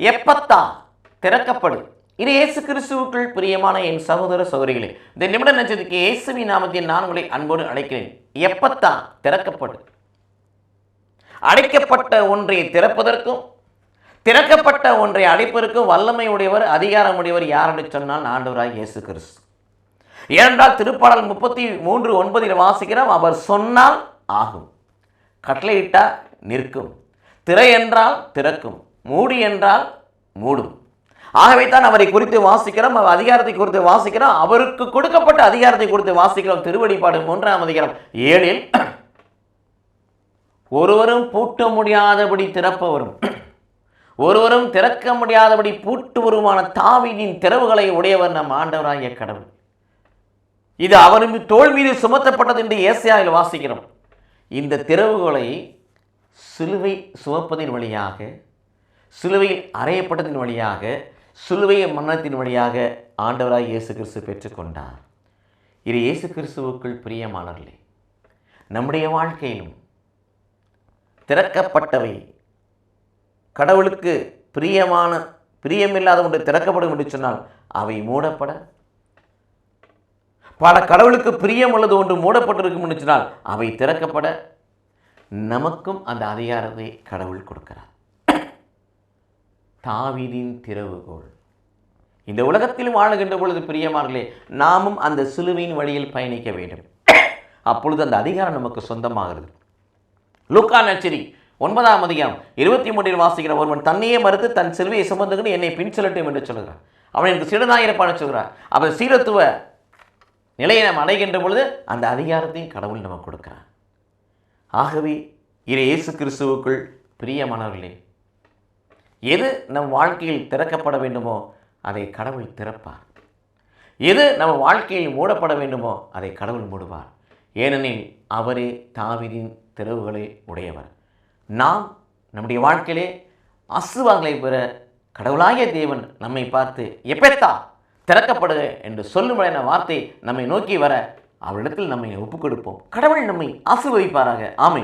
எப்பத்தா திறக்கப்படு இது இயேசு கிறிஸ்துவுக்குள் பிரியமான என் சகோதர சகோதரிகளே இந்த நிமிட நட்சத்திற்கு இயேசுவி நாமத்தில் நான் உங்களை அன்போடு அழைக்கிறேன். எப்பத்தா திறக்கப்படு அடைக்கப்பட்ட ஒன்றை திறப்பதற்கும் திறக்கப்பட்ட ஒன்றை அடைப்பதற்கும் வல்லமை உடையவர் அதிகாரம் உடையவர் யார் சொன்னால் ஆண்டவராக இயேசு கிறிஸ்து. ஏனென்றால் திருப்பாடல் முப்பத்தி மூன்று ஒன்பதில் வாசிக்கிறோம் அவர் சொன்னால் ஆகும். கட்டளையிட்டால் நிற்கும். திரை என்றால் திறக்கும். மூடி என்றால் மூடும். ஆகவே தான் அவரை குறித்து வாசிக்கிறோம் அவர் அதிகாரத்தை குறித்து வாசிக்கிறோம் அவருக்கு கொடுக்கப்பட்ட அதிகாரத்தை குறித்து வாசிக்கிறோம். திருவடிப்பாடு மூன்றாம் அதிகாரம் ஏழில் ஒருவரும் பூட்ட முடியாதபடி திறப்பவரும் ஒருவரும் திறக்க முடியாதபடி பூட்டுவருமான தாவீதின் திறவுகளை உடையவர் நம் ஆண்டவராகிய கடவுள். இது அவரின் தோல் மீது சுமத்தப்பட்டது என்று ஏசியாவில் வாசிக்கிறோம். இந்த திறவுகளை சிலுவை சுமப்பதின் வழியாக சிலுவையில் அறையப்பட்டதின் வழியாக சிலுவைய மரணத்தின் வழியாக ஆண்டவராய் இயேசு கிறிஸ்து பெற்றுக்கொண்டார். இது இயேசு கிறிஸ்துவுக்குள் பிரியமானவர்களே நம்முடைய வாழ்க்கையிலும் திறக்கப்பட்டவை. கடவுளுக்கு பிரியமான பிரியமில்லாத ஒன்று திறக்கப்படும் என்று சொன்னால் அவை மூடப்பட பல கடவுளுக்கு பிரியம் உள்ளது ஒன்று மூடப்பட்டிருக்கும் என்று சொன்னால் அவை திறக்கப்பட நமக்கும் அந்த அதிகாரத்தை கடவுள் கொடுக்கிறார். தாவீதின் திறவுகோள். இந்த உலகத்தில் வாழுகின்ற பொழுது பிரியமார்களே நாமும் அந்த சிலுவையின் வழியில் பயணிக்க வேண்டும். அப்பொழுது அந்த அதிகாரம் நமக்கு சொந்தமாகிறது. லூக்கா நச்சரி ஒன்பதாம் அதிகாரம் இருபத்தி மூன்றில் வாசிக்கிற ஒருவன் தன்னையே மறுத்து தன் சிலுவையை சுமந்துக்கிட்டு என்னை பின் செல்லட்டும் என்று சொல்கிறான் அவன் எனக்கு சிறுநாயிரப்பான சொல்கிறான் அவன் சீரத்துவ நிலையை நாம் அடைகின்ற பொழுது அந்த அதிகாரத்தையும் கடவுள் நமக்கு கொடுக்கிறான் ஆகவே இறை இயேசு கிறிஸ்துவுக்குள் பிரியமானவர்களே எது நம் வாழ்க்கையில் திறக்கப்பட வேண்டுமோ அதை கடவுள் திறப்பார். எது நம்ம வாழ்க்கையில் மூடப்பட வேண்டுமோ அதை கடவுள் மூடுவார். ஏனெனில் அவரே தாவிதின் திறவுகளை உடையவர். நாம் நம்முடைய வாழ்க்கையிலே அசுவாங்களை பெற கடவுளாகிய தேவன் நம்மை பார்த்து எப்பெத்தா திறக்கப்படுக என்று சொல்லும்படியான வார்த்தை நம்மை நோக்கி வர அவரிடத்தில் நம்மை ஒப்புக் கொடுப்போம் கடவுள் நம்மை ஆசீர்வதிப்பாராக. ஆமை